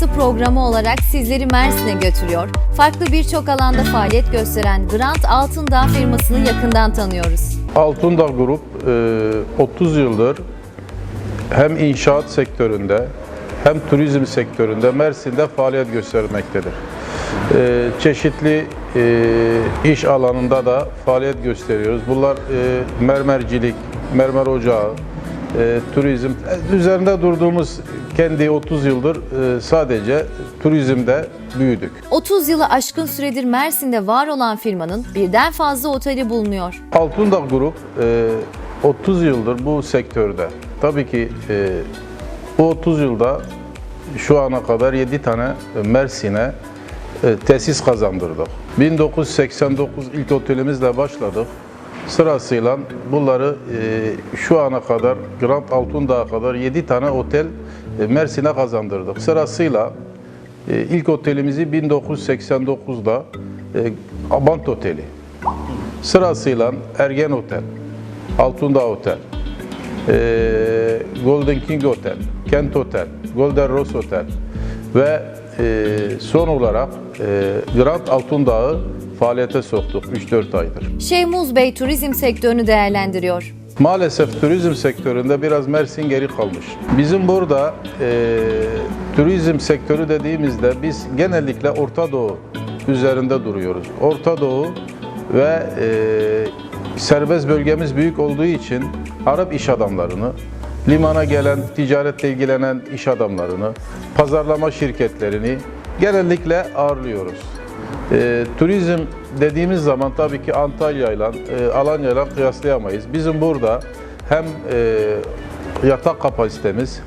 Kapısı programı olarak sizleri Mersin'e götürüyor. Farklı birçok alanda faaliyet gösteren Grant Altındağ firmasını yakından tanıyoruz. Altındağ Grup e, 30 yıldır hem inşaat sektöründe hem turizm sektöründe Mersin'de faaliyet göstermektedir. E, Çeşitli e, iş alanında da faaliyet gösteriyoruz. Bunlar e, mermercilik, mermer ocağı, e, turizm. Üzerinde durduğumuz kendi 30 yıldır e, sadece turizmde büyüdük. 30 yılı aşkın süredir Mersin'de var olan firmanın birden fazla oteli bulunuyor. Altındağ Grup e, 30 yıldır bu sektörde. Tabii ki e, bu 30 yılda şu ana kadar 7 tane Mersin'e e, tesis kazandırdık. 1989 ilk otelimizle başladık. Sırasıyla bunları e, şu ana kadar Grand Altındağ'a kadar 7 tane otel e, Mersin'e kazandırdık. Sırasıyla e, ilk otelimizi 1989'da e, Abant Oteli, Sırasıyla Ergen Otel, Altındağ Otel, Golden King Otel, Kent Otel, Golden Rose Otel ve son olarak eee, Grand Altındağ'ı faaliyete soktuk 3-4 aydır. Şeymuz Bey turizm sektörünü değerlendiriyor. Maalesef turizm sektöründe biraz Mersin geri kalmış. Bizim burada eee, turizm sektörü dediğimizde biz genellikle Orta Doğu üzerinde duruyoruz. Orta Doğu ve eee, serbest bölgemiz büyük olduğu için Arap iş adamlarını, limana gelen, ticaretle ilgilenen iş adamlarını, pazarlama şirketlerini genellikle ağırlıyoruz. E, turizm dediğimiz zaman tabii ki Antalya ile Alanya ile kıyaslayamayız. Bizim burada hem e, yatak kapasitemiz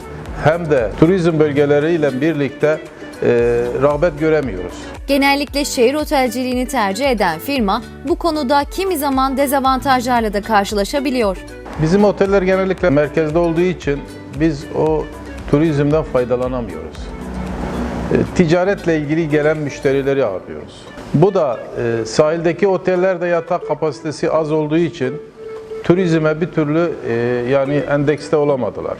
hem de turizm bölgeleriyle birlikte e, rağbet göremiyoruz. Genellikle şehir otelciliğini tercih eden firma bu konuda kimi zaman dezavantajlarla da karşılaşabiliyor. Bizim oteller genellikle merkezde olduğu için biz o turizmden faydalanamıyoruz. E, Ticaretle ilgili gelen müşterileri ağırlıyoruz. Bu da e, sahildeki otellerde yatak kapasitesi az olduğu için turizme bir türlü e, yani endekste olamadılar.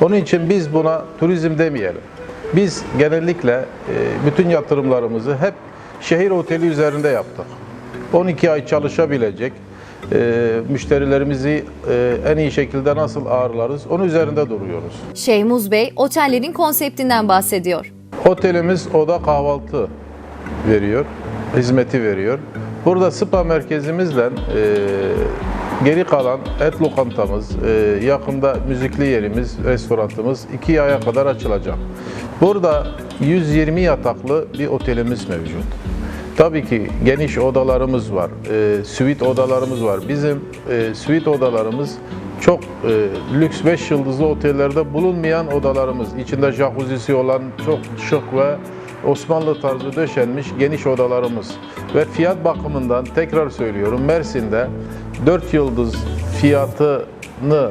Onun için biz buna turizm demeyelim. Biz genellikle e, bütün yatırımlarımızı hep şehir oteli üzerinde yaptık. 12 ay çalışabilecek, e, müşterilerimizi e, en iyi şekilde nasıl ağırlarız onun üzerinde duruyoruz. Şeymuz Bey otellerin konseptinden bahsediyor. Otelimiz oda kahvaltı veriyor, hizmeti veriyor. Burada spa merkezimizle e, geri kalan et lokantamız, e, yakında müzikli yerimiz, restoranımız iki aya kadar açılacak. Burada 120 yataklı bir otelimiz mevcut. Tabii ki geniş odalarımız var, e, suite odalarımız var. Bizim e, suite odalarımız çok e, lüks 5 yıldızlı otellerde bulunmayan odalarımız. İçinde jacuzzi olan çok şık ve Osmanlı tarzı döşenmiş geniş odalarımız. Ve fiyat bakımından tekrar söylüyorum Mersin'de 4 yıldız fiyatını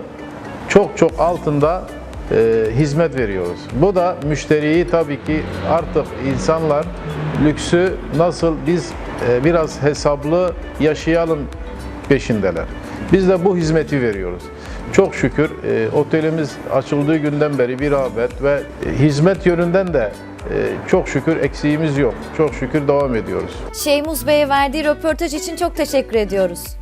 çok çok altında e, hizmet veriyoruz. Bu da müşteriyi tabii ki artık insanlar lüksü nasıl biz e, biraz hesaplı yaşayalım peşindeler. Biz de bu hizmeti veriyoruz. Çok şükür e, otelimiz açıldığı günden beri bir rağbet ve e, hizmet yönünden de çok şükür eksiğimiz yok. Çok şükür devam ediyoruz. Şeymuz Bey'e verdiği röportaj için çok teşekkür ediyoruz.